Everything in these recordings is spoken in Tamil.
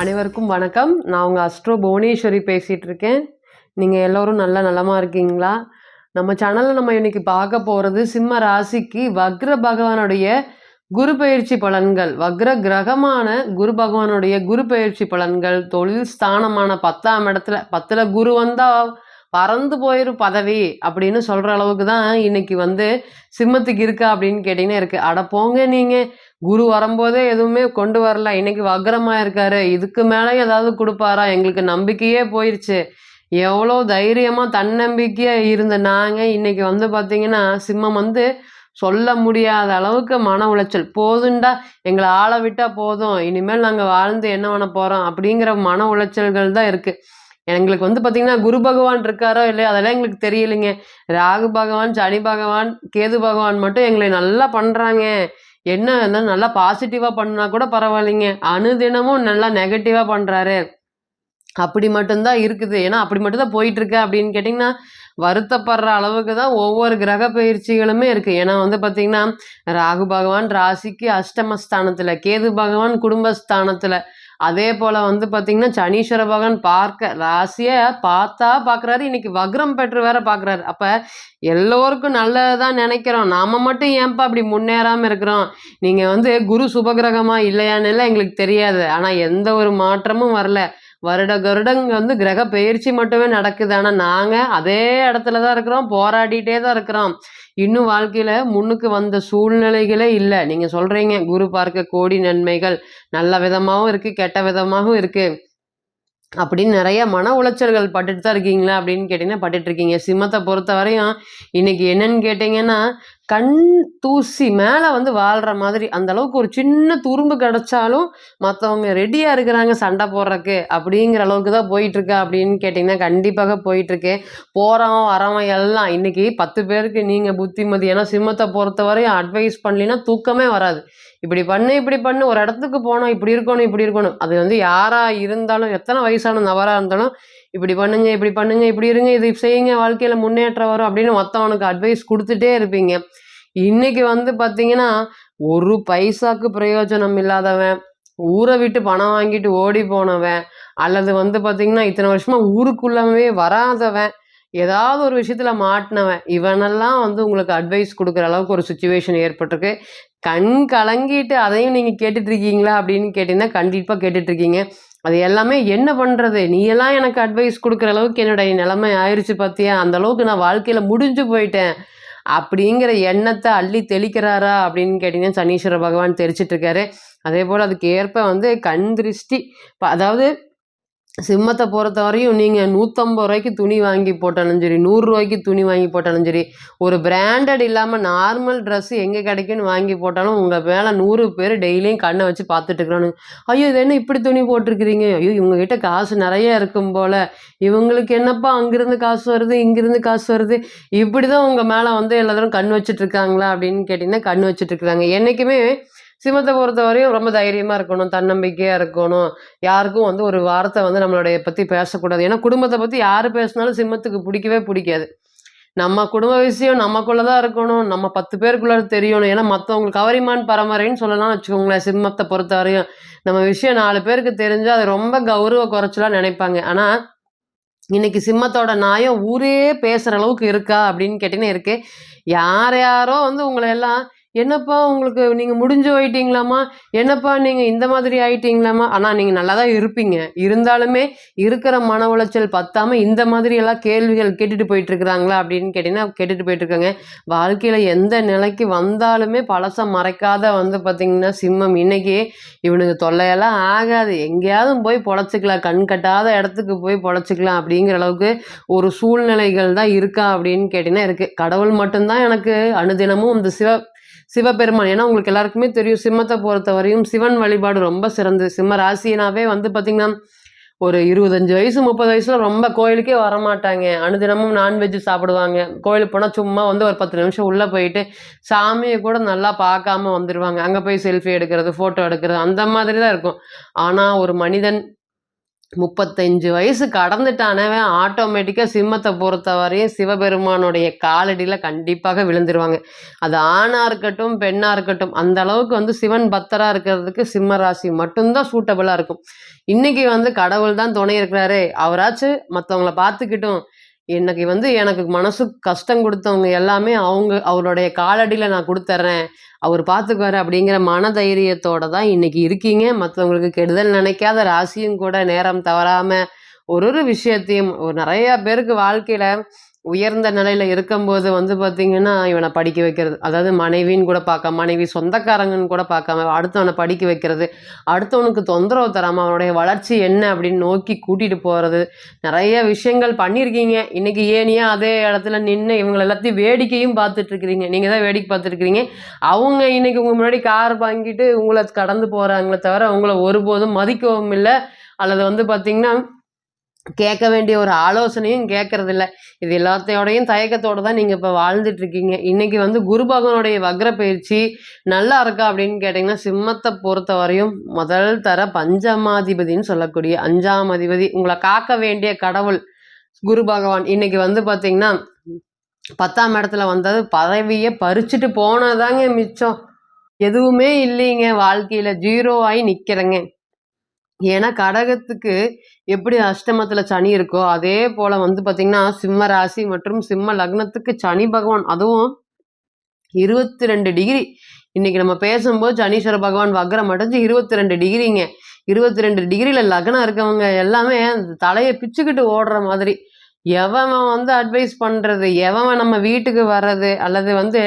அனைவருக்கும் வணக்கம். நான் உங்கள் அஸ்ட்ரோ புவனேஸ்வரி பேசிகிட்டு இருக்கேன். நீங்கள் எல்லோரும் நல்ல நலமாக இருக்கீங்களா? நம்ம சேனலில் நம்ம இன்னைக்கு பார்க்க போகிறது சிம்ம ராசிக்கு வக்ர பகவானுடைய குரு பயிற்சி பலன்கள். வக்ர கிரகமான குரு பகவானுடைய குரு பயிற்சி பலன்கள். தொழில் ஸ்தானமான பத்தாம் இடத்துல பத்தில் குரு வந்தால் பறந்து போயிடும் பதவி அப்படின்னு சொல்கிற அளவுக்கு தான் இன்னைக்கு வந்து சிம்மத்துக்கு இருக்கா அப்படின்னு கேட்டிங்கன்னா இருக்குது அட போங்க நீங்கள் குரு வரும்போதே எதுவுமே கொண்டு வரல. இன்னைக்கு வக்ரமாக இருக்காரு. இதுக்கு மேலே ஏதாவது கொடுப்பாரா? எங்களுக்கு நம்பிக்கையே போயிடுச்சு எவ்வளோ தைரியமாக தன்னம்பிக்கையாக இருந்த நாங்கள் இன்னைக்கு வந்து பார்த்தீங்கன்னா சிம்மம் வந்து சொல்ல முடியாத அளவுக்கு மன உளைச்சல். போதுண்டா எங்களை ஆளை விட்டா போதும். இனிமேல் நாங்கள் வாழ்ந்து என்ன பண்ண போகிறோம் அப்படிங்கிற மன உளைச்சல்கள் தான் இருக்குது எங்களுக்கு வந்து பார்த்தீங்கன்னா குரு பகவான் இருக்காரோ இல்லையோ அதெல்லாம் எங்களுக்கு தெரியலைங்க. ராகு பகவான் சனி பகவான் கேது பகவான் மட்டும் எங்களை நல்லா பண்ணுறாங்க என்ன இருந்தாலும் நல்லா பாசிட்டிவாக பண்ணா கூட பரவாயில்லைங்க. அனுதினமும் நல்லா நெகட்டிவாக பண்ணுறாரு அப்படி மட்டும்தான் இருக்குது. ஏன்னா அப்படி மட்டும்தான் போயிட்டு இருக்கு அப்படின்னு கேட்டிங்கன்னா வருத்தப்படுற அளவுக்கு தான் ஒவ்வொரு கிரக பயிற்சிகளுமே இருக்குது ஏன்னா வந்து பார்த்திங்கன்னா ராகு பகவான் ராசிக்கு அஷ்டமஸ்தானத்தில் கேது பகவான் குடும்பஸ்தானத்தில் அதே போல் வந்து பார்த்திங்கன்னா சனீஸ்வர பகவான் பார்க்க ராசியை பார்த்தா பார்க்குறாரு இன்னைக்கு வக்ரம் பெற்று வேற பார்க்குறாரு அப்போ எல்லோருக்கும் நல்லதான் நினைக்கிறோம். நாம மட்டும் ஏன்பா அப்படி முன்னேறாமல் இருக்கிறோம்? நீங்கள் வந்து குரு சுபகிரகமாக இல்லையான்னு எல்லாம் எங்களுக்கு தெரியாது. ஆனால் எந்த ஒரு மாற்றமும் வரல. வருட வருடங்க வந்து கிரக பயிற்சி மட்டுமே நடக்குது. ஆனால் நாங்கள் அதே இடத்துல தான் இருக்கிறோம். போராடிட்டே தான் இருக்கிறோம். இன்னும் வாழ்க்கையில் முன்னுக்கு வந்த சூழ்நிலைகளே இல்லை. நீங்கள் சொல்கிறீங்க குரு பார்க்க கோடி நன்மைகள். நல்ல விதமாகவும் இருக்குது கெட்ட விதமாகவும் இருக்குது அப்படின்னு நிறைய மன உளைச்சல்கள் பட்டுட்டு தான் இருக்கீங்களா அப்படின்னு கேட்டிங்கன்னா பட்டுட்டு இருக்கீங்க. சிம்மத்தை பொறுத்த வரையும் இன்னைக்கு என்னன்னு கேட்டிங்கன்னா கண் தூசி மேலே வந்து வாழ்கிற மாதிரி அந்த அளவுக்கு ஒரு சின்ன துரும்பு கிடச்சாலும் மற்றவங்க ரெடியாக இருக்கிறாங்க சண்டை போடுறக்கு அப்படிங்கிற அளவுக்கு தான் போயிட்டுருக்கா அப்படின்னு கேட்டிங்கன்னா கண்டிப்பாக போயிட்டுருக்கு. போகிறவன் வரவன் எல்லாம் இன்னைக்கு பத்து பேருக்கு நீங்கள் புத்திமதி. ஏன்னா சிம்மத்தை பொறுத்த வரையும் அட்வைஸ் பண்ணலின்னா தூக்கமே வராது. இப்படி பண்ணு இப்படி பண்ணு ஒரு இடத்துக்கு போனோம் இப்படி இருக்கணும் இப்படி இருக்கணும். அது வந்து யாராக இருந்தாலும் எத்தனை வயசான நபராக இருந்தாலும் இப்படி பண்ணுங்க இப்படி பண்ணுங்க இப்படி இருங்க இது செய்யுங்க வாழ்க்கையில் முன்னேற்றம் வரும் அப்படின்னு மற்றவனுக்கு அட்வைஸ் கொடுத்துட்டே இருப்பீங்க. இன்னைக்கு வந்து பார்த்தீங்கன்னா ஒரு பைசாக்கு பிரயோஜனம் இல்லாதவன் ஊரை விட்டு பணம் வாங்கிட்டு ஓடி போனவன் அல்லது வந்து பார்த்தீங்கன்னா இத்தனை வருஷமா ஊருக்குள்ளவே வராதவன் ஏதாவது ஒரு விஷயத்துல மாட்டினவன் இவனெல்லாம் வந்து உங்களுக்கு அட்வைஸ் கொடுக்குற அளவுக்கு ஒரு சுச்சுவேஷன் ஏற்பட்டிருக்கு. கண் கலங்கிட்டு அதையும் நீங்கள் கேட்டுட்டு இருக்கீங்களா அப்படின்னு கேட்டிங்கன்னா கண்டிப்பாக கேட்டுட்டு இருக்கீங்க அது எல்லாமே என்ன பண்ணுறது நீ எல்லாம் எனக்கு அட்வைஸ் கொடுக்குற அளவுக்கு என்னுடைய நிலைமை ஆயிடுச்சு பார்த்தியா அந்த அளவுக்கு நான் வாழ்க்கையில் முடிஞ்சு போயிட்டேன். அப்படிங்கிற எண்ணத்தை அள்ளி தெளிக்கிறாரா அப்படின்னு கேட்டிங்கன்னா சனீஸ்வர பகவான் தெரிச்சிட்டு இருக்காரு அதே போல் அதுக்கு ஏற்ப வந்து கண் திருஷ்டி அதாவது சிம்மத்தை பொறுத்த வரையும் நீங்கள் நூற்றம்பது ரூபாய்க்கு துணி வாங்கி போட்டாலும் சரி நூறுரூவாய்க்கு துணி வாங்கி போட்டாலும் சரி ஒரு பிராண்டட் இல்லாமல் நார்மல் ட்ரெஸ்ஸு எங்கே கிடைக்குன்னு வாங்கி போட்டாலும் உங்கள் மேலே நூறு பேர் டெய்லியும் கண்ணை வச்சு பார்த்துட்டு ஐயோ இது என்ன இப்படி துணி போட்டிருக்கிறீங்க? ஐயோ இவங்ககிட்ட காசு நிறைய இருக்கும் போல். இவங்களுக்கு என்னப்பா அங்கேருந்து காசு வருது இங்கேருந்து காசு வருது? இப்படி தான் உங்கள் மேலே வந்து எல்லாரும் கண் வச்சுட்ருக்காங்களா அப்படின்னு கேட்டிங்கன்னா கண் வச்சுட்ருக்குறாங்க என்றைக்குமே சிம்மத்தை பொறுத்த வரையும் ரொம்ப தைரியமாக இருக்கணும் தன்னம்பிக்கையாக இருக்கணும். யாருக்கும் வந்து ஒரு வார்த்தை வந்து நம்மளுடைய பற்றி பேசக்கூடாது. ஏன்னா குடும்பத்தை பற்றி யார் பேசினாலும் சிம்மத்துக்கு பிடிக்கவே பிடிக்காது. நம்ம குடும்ப விஷயம் நமக்குள்ளே தான் இருக்கணும். நம்ம பத்து பேருக்குள்ள தெரியணும். ஏன்னா மற்றவங்களுக்கு கவரிமான் பரம்பரைன்னு சொல்லலாம் வச்சுக்கோங்களேன் சிம்மத்தை பொறுத்த வரையும் நம்ம விஷயம் நாலு பேருக்கு தெரிஞ்சால் அது ரொம்ப கௌரவ குறைச்சலாக நினைப்பாங்க. ஆனால் இன்னைக்கு சிம்மத்தோட நாயம் ஊரே பேசுகிற அளவுக்கு இருக்கா அப்படின்னு கேட்டிங்கன்னா இருக்கு. யார் யாரோ வந்து உங்களை எல்லாம் என்னப்பா உங்களுக்கு நீங்கள் முடிஞ்சு போயிட்டீங்களாம்மா? என்னப்பா நீங்கள் இந்த மாதிரி ஆயிட்டீங்களாம்மா? ஆனால் நீங்கள் நல்லா தான் இருப்பீங்க. இருந்தாலுமே இருக்கிற மன உளைச்சல் பத்தாமல் இந்த மாதிரி எல்லாம் கேள்விகள் கேட்டுட்டு போயிட்டுருக்குறாங்களா அப்படின்னு கேட்டிங்கன்னா கேட்டுட்டு போயிட்டுருக்காங்க. வாழ்க்கையில் எந்த நிலைக்கு வந்தாலுமே பழசம் மறைக்காத வந்து பார்த்திங்கன்னா சிம்மம். இன்னைக்கு இவனுக்கு தொல்லையெல்லாம் ஆகாது. எங்கேயாவது போய் பொழைச்சிக்கலாம். கண் கட்டாத இடத்துக்கு போய் பொழைச்சிக்கலாம் அப்படிங்கிற அளவுக்கு ஒரு சூழ்நிலைகள் தான் இருக்கா அப்படின்னு கேட்டிங்கன்னா இருக்குது கடவுள் மட்டும்தான் எனக்கு அனுதினமும் இந்த சிவ சிவபெருமான். ஏன்னா உங்களுக்கு எல்லாருக்குமே தெரியும் சிம்மத்தை பொறுத்த வரையும் சிவன் வழிபாடு ரொம்ப சிறந்தது. சிம்ம ராசினாவே வந்து பார்த்திங்கன்னா ஒரு இருபத்தஞ்சு வயசு முப்பது வயசுல ரொம்ப கோயிலுக்கே வரமாட்டாங்க. அனுதினமும் நான்வெஜ் சாப்பிடுவாங்க. கோயிலுக்கு போனால் சும்மா வந்து ஒரு பத்து நிமிஷம் உள்ளே போயிட்டு சாமியை கூட நல்லா பார்க்காம வந்துடுவாங்க அங்கே போய் செல்ஃபி எடுக்கிறது ஃபோட்டோ எடுக்கிறது அந்த மாதிரி தான் இருக்கும். ஆனால் ஒரு மனிதன் முப்பத்தஞ்சு வயசு கடந்துட்டானவன் ஆட்டோமேட்டிக்காக சிம்மத்தை பொறுத்தவரையும் சிவபெருமானுடைய காலடியில் கண்டிப்பாக விழுந்துருவாங்க. அது ஆணாக இருக்கட்டும் பெண்ணாக இருக்கட்டும் அந்த அளவுக்கு வந்து சிவன் பக்தராக இருக்கிறதுக்கு சிம்ம ராசி மட்டும்தான் சூட்டபுளாக இருக்கும். இன்றைக்கி வந்து கடவுள் தான் துணை இருக்கிறாரு. அவராச்சும் மற்றவங்கள பார்த்துக்கிட்டும் இன்னைக்கு வந்து எனக்கு மனசு கஷ்டம் கொடுத்தவங்க எல்லாமே அவங்க அவருடைய காலடியில் நான் கொடுத்துட்றேன் அவர் பார்த்துக்குவாரு அப்படிங்கிற மனதைரியத்தோட தான் இன்னைக்கு இருக்கீங்க. மற்றவங்களுக்கு கெடுதல் நினைக்காத ராசியும் கூட நேரம் தவறாமல் ஒரு ஒரு விஷயத்தையும் ஒரு நிறையா பேருக்கு வாழ்க்கையில் உயர்ந்த நிலையில் இருக்கும்போது வந்து பார்த்திங்கன்னா இவனை படிக்க வைக்கிறது. அதாவது மனைவின்னு கூட பார்க்க மனைவி சொந்தக்காரங்கன்னு கூட பார்க்காம அடுத்தவனை படிக்க வைக்கிறது. அடுத்தவனுக்கு தொந்தரவு தராமல் அவனுடைய வளர்ச்சி என்ன அப்படின்னு நோக்கி கூட்டிகிட்டு போகிறது நிறைய விஷயங்கள் பண்ணியிருக்கீங்க. இன்னைக்கு ஏனியா அதே இடத்துல நின்று இவங்க எல்லாத்தையும் வேடிக்கையும் பார்த்துட்ருக்கிறீங்க. நீங்கள் தான் வேடிக்கை பார்த்துருக்கிறீங்க அவங்க இன்னைக்கு உங்கள் முன்னாடி கார் வாங்கிட்டு உங்களை கடந்து போகிறாங்களே தவிர உங்களை ஒருபோதும் மதிக்கவும் இல்லை. அல்லது வந்து பார்த்தீங்கன்னா கேட்க வேண்டிய ஒரு ஆலோசனையும் கேட்கறதில்ல. இது எல்லாத்தையோடையும் தயக்கத்தோட தான் நீங்கள் இப்போ வாழ்ந்துட்டு இருக்கீங்க இன்னைக்கு வந்து குரு பகவானுடைய வக்ர பயிற்சி நல்லா இருக்கா அப்படின்னு கேட்டிங்கன்னா சிம்மத்தை பொறுத்த வரையும் முதல் தர பஞ்சமாதிபதின்னு சொல்லக்கூடிய அஞ்சாம் அதிபதி. உங்களை காக்க வேண்டிய கடவுள் குரு பகவான். இன்னைக்கு வந்து பார்த்தீங்கன்னா பத்தாம் இடத்துல வந்தது பதவியை பறிச்சுட்டு போனதாங்க மிச்சம். எதுவுமே இல்லைங்க வாழ்க்கையில. ஜீரோ ஆகி நிற்கிறேங்க ஏன்னா கடகத்துக்கு எப்படி அஷ்டமத்துல சனி இருக்கோ அதே போல வந்து பாத்தீங்கன்னா சிம்ம ராசி மற்றும் சிம்ம லக்னத்துக்கு சனி பகவான். அதுவும் இருபத்தி ரெண்டு டிகிரி. இன்னைக்கு நம்ம பேசும்போது சனீஸ்வர பகவான் வக்ரம் அடைஞ்சு இருபத்தி ரெண்டு டிகிரிங்க. இருபத்தி ரெண்டு டிகிரியில லக்னம் இருக்கவங்க எல்லாமே அந்த தலையை பிச்சுக்கிட்டு ஓடுற மாதிரி. எவன் வந்து அட்வைஸ் பண்ணுறது எவன் நம்ம வீட்டுக்கு வர்றது? அல்லது வந்து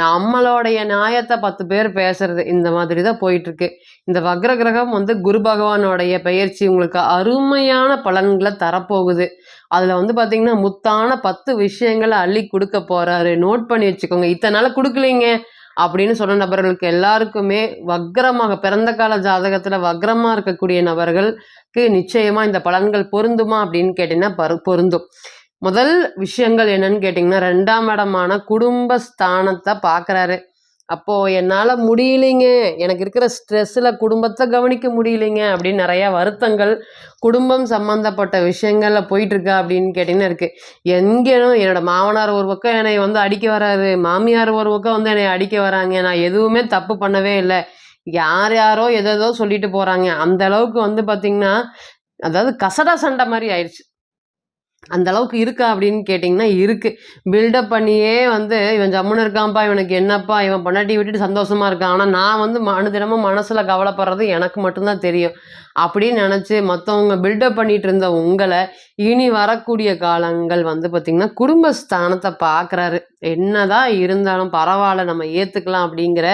நம்மளுடைய நியாயத்தை பத்து பேர் பேசுறது? இந்த மாதிரி தான் போயிட்டுருக்கு. இந்த வக்ர கிரகம் வந்து குரு பகவானுடைய பயிற்சி உங்களுக்கு அருமையான பலன்களை தரப்போகுது. அதில் வந்து பார்த்திங்கன்னா முத்தான பத்து விஷயங்களை அள்ளி கொடுக்க போகிறாரு நோட் பண்ணி வச்சுக்கோங்க. இத்தனை நாள் கொடுக்கலீங்க. அப்படின்னு சொன்ன நபர்களுக்கு எல்லாருக்குமே வக்ரமாக பிறந்த கால ஜாதகத்தில் வக்ரமாக இருக்கக்கூடிய நபர்களுக்கு நிச்சயமாக இந்த பலன்கள் பொருந்துமா அப்படின்னு கேட்டிங்கன்னா பரு பொருந்தும். முதல் விஷயங்கள் என்னன்னு கேட்டிங்கன்னா ரெண்டாம் இடமான குடும்ப ஸ்தானத்தை பார்க்குறாரு. அப்போது என்னால் முடியலைங்க. எனக்கு இருக்கிற ஸ்ட்ரெஸ்ஸில் குடும்பத்தை கவனிக்க முடியலைங்க அப்படின்னு நிறையா வருத்தங்கள் குடும்பம் சம்மந்தப்பட்ட விஷயங்களில் போயிட்டுருக்கா அப்படின்னு கேட்டிங்கன்னா இருக்குது எங்கேனும் என்னோட மாமனார் ஒரு பக்கம் என்னை வந்து அடிக்க வராரு மாமியார் ஒரு பக்கம் வந்து என்னை அடிக்க வராங்க. நான் எதுவுமே தப்பு பண்ணவே இல்லை. யார் யாரோ எதோ சொல்லிட்டு போகிறாங்க அந்த அளவுக்கு வந்து பார்த்திங்கன்னா அதாவது கசடா சண்டை மாதிரி ஆயிடுச்சு அந்த அளவுக்கு இருக்கா அப்படின்னு கேட்டிங்கன்னா இருக்கு. பில்டப் பண்ணியே வந்து இவன் ஜம்முன்னு இருக்கான்ப்பா இவனுக்கு என்னப்பா இவன் பொண்டாட்டி விட்டுட்டு சந்தோஷமா இருக்கான். ஆனால் நான் வந்து அனுதினமும் மனசில் கவலைப்படுறது எனக்கு மட்டும்தான் தெரியும். அப்படின்னு நினச்சி மற்றவங்க பில்டப் பண்ணிட்டு இருந்த உங்களை இனி வரக்கூடிய காலங்கள் வந்து பார்த்திங்கன்னா குடும்பஸ்தானத்தை பார்க்குறாரு என்னதான் இருந்தாலும் பரவாயில்ல நம்ம ஏற்றுக்கலாம் அப்படிங்கிற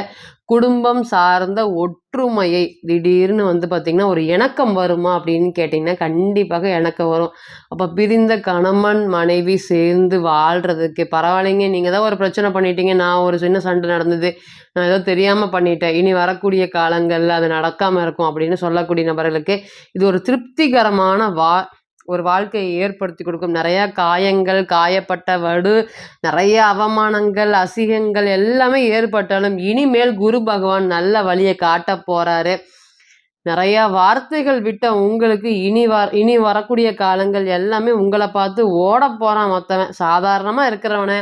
குடும்பம் சார்ந்த ஒற்றுமையை திடீர்னு வந்து பார்த்திங்கன்னா ஒரு இணக்கம் வருமா அப்படின்னு கேட்டிங்கன்னா கண்டிப்பாக இணக்கம் வரும். அப்போ பிரிந்த கணவன் மனைவி சேர்ந்து வாழ்கிறதுக்கு பரவாயில்லைங்க நீங்கள் தான் ஒரு பிரச்சனை பண்ணிட்டீங்க நான் ஒரு சின்ன சண்டை நடந்தது நான் ஏதோ தெரியாமல் பண்ணிட்டேன் இனி வரக்கூடிய காலங்களில் அது நடக்காமல் இருக்கும் அப்படின்னு சொல்லக்கூடிய நபர்களுக்கு இது ஒரு திருப்திகரமான வா ஒரு வாழ்க்கையை ஏற்படுத்தி கொடுக்கும். நிறையா காயங்கள் காயப்பட்ட வடு நிறைய அவமானங்கள் அசிங்கங்கள் எல்லாமே ஏற்பட்டாலும் இனிமேல் குரு பகவான் நல்ல வழியை காட்ட போறாரு. நிறைய வார்த்தைகள் விட்ட உங்களுக்கு இனி வர இனி வரக்கூடிய காலங்கள் எல்லாமே உங்களை பார்த்து ஓட போறான் மொத்தவன். சாதாரணமா இருக்கிறவனை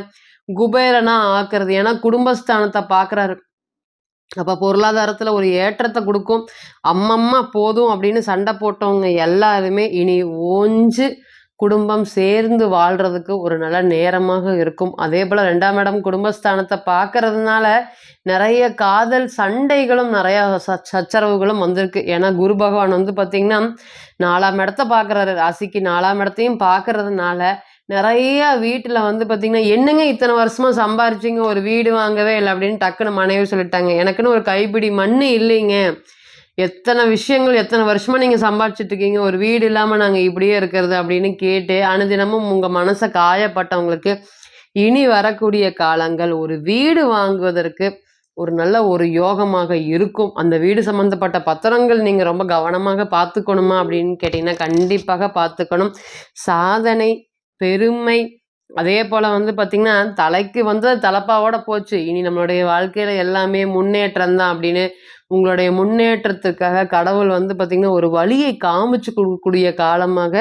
குபேரனா ஆக்குறது. ஏன்னா குடும்பஸ்தானத்தை பார்க்குறாரு. அப்போ பொருளாதாரத்தில் ஒரு ஏற்றத்தை கொடுக்கும். அம்மம்மா போதும் அப்படின்னு சண்டை போட்டவங்க எல்லாருமே இனி ஓஞ்சு குடும்பம் சேர்ந்து வாழ்கிறதுக்கு ஒரு நல்ல நேரமாக இருக்கும். அதே போல் ரெண்டாம் இடம் குடும்பஸ்தானத்தை பார்க்கறதுனால நிறைய காதல் சண்டைகளும் நிறையா சச்சரவுகளும் வந்திருக்கு. ஏன்னா குரு பகவான் வந்து பார்த்திங்கன்னா நாலாம் இடத்த பார்க்குறாரு. ராசிக்கு நாலாம் இடத்தையும் பார்க்கறதுனால நிறைய வீட்டில் வந்து பார்த்தீங்கன்னா என்னங்க இத்தனை வருஷமாக சம்பாரிச்சிங்க? ஒரு வீடு வாங்கவே இல்லை. அப்படின்னு டக்குன்னு மனைவி சொல்லிட்டாங்க. எனக்குன்னு ஒரு கைப்பிடி மண் இல்லைங்க. எத்தனை விஷயங்கள் எத்தனை வருஷமாக நீங்கள் சம்பாரிச்சிட்ருக்கீங்க ஒரு வீடு இல்லாமல் நாங்கள் இப்படியே இருக்கிறது அப்படின்னு கேட்டு அனுதினமும் உங்கள் மனசை காயப்பட்டவங்களுக்கு இனி வரக்கூடிய காலங்கள் ஒரு வீடு வாங்குவதற்கு ஒரு நல்ல ஒரு யோகமாக இருக்கும். அந்த வீடு சம்மந்தப்பட்ட பத்திரங்கள் நீங்கள் ரொம்ப கவனமாக பார்த்துக்கணுமா அப்படின்னு கேட்டிங்கன்னா கண்டிப்பாக பார்த்துக்கணும். சாதனை பெருமை. அதே போல் வந்து பார்த்திங்கன்னா தலைக்கு வந்து தலைப்பாவோட போச்சு. இனி நம்மளுடைய வாழ்க்கையில் எல்லாமே முன்னேற்றம் தான் அப்படின்னு உங்களுடைய முன்னேற்றத்துக்காக கடவுள் வந்து பார்த்திங்கன்னா ஒரு வழியை காமிச்சு கொடுக்கக்கூடிய காலமாக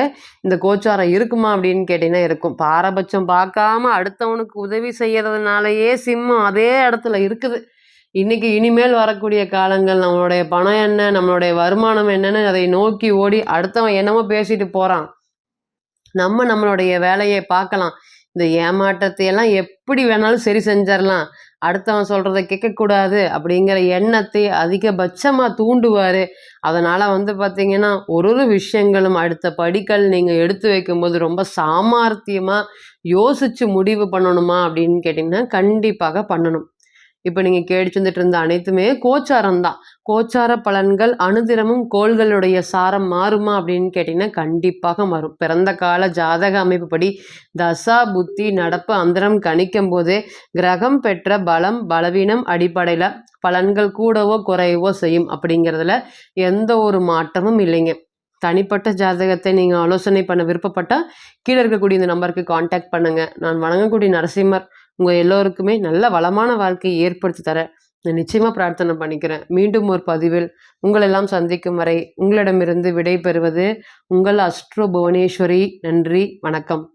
இந்த கோச்சாரம் இருக்குமா அப்படின்னு கேட்டிங்கன்னா இருக்கும். பாரபட்சம் பார்க்காம அடுத்தவனுக்கு உதவி செய்யறதுனாலயே சிம்மம் அதே இடத்துல இருக்குது. இன்னைக்கு இனிமேல் வரக்கூடிய காலங்கள் நம்மளுடைய பணம் என்ன நம்மளுடைய வருமானம் என்னன்னு அதை நோக்கி ஓடி அடுத்தவன் என்னமோ பேசிட்டு போகிறான் நம்ம நம்மளுடைய வேலையை பார்க்கலாம். இந்த ஏமாற்றத்தை எல்லாம் எப்படி வேணாலும் சரி செஞ்சிடலாம் அடுத்தவன் சொல்கிறத கேட்கக்கூடாது அப்படிங்கிற எண்ணத்தை அதிகபட்சமாக தூண்டுவார். அதனால் வந்து பார்த்திங்கன்னா ஒரு ஒரு விஷயங்களும் அடுத்த படிக்கல் நீங்கள் எடுத்து வைக்கும்போது ரொம்ப சாமர்த்தியமாக யோசித்து முடிவு பண்ணணுமா அப்படின்னு கேட்டிங்கன்னா கண்டிப்பாக பண்ணணும். இப்போ நீங்கள் கேட்டு வந்துட்டு இருந்த அனைத்துமே கோச்சாரம் தான் கோச்சார பலன்கள் அனுதினமும் கோள்களுடைய சாரம் மாறுமா அப்படின்னு கேட்டிங்கன்னா கண்டிப்பாக மாறும். பிறந்த கால ஜாதக அமைப்புப்படி தசா புத்தி நடப்பு அந்தரம் கணிக்கும் போதே கிரகம் பெற்ற பலம் பலவீனம் அடிப்படையில் பலன்கள் கூடவோ குறையவோ செய்யும் அப்படிங்கிறதுல எந்த ஒரு மாற்றமும் இல்லைங்க. தனிப்பட்ட ஜாதகத்தை நீங்கள் ஆலோசனை பண்ண விருப்பப்பட்டால் கீழே இருக்கக்கூடிய இந்த நம்பருக்கு காண்டாக்ட் பண்ணுங்கள் நான் வணங்கக்கூடிய நரசிம்மர் உங்கள் எல்லோருக்குமே நல்ல வளமான வாழ்க்கையை ஏற்படுத்தி தர நான் நிச்சயமாக பிரார்த்தனை பண்ணிக்கிறேன். மீண்டும் ஒரு பதிவில் உங்களெல்லாம் சந்திக்கும் வரை உங்களிடமிருந்து விடை பெறுவது உங்கள் அஸ்ட்ரோ புவனேஸ்வரி. நன்றி வணக்கம்.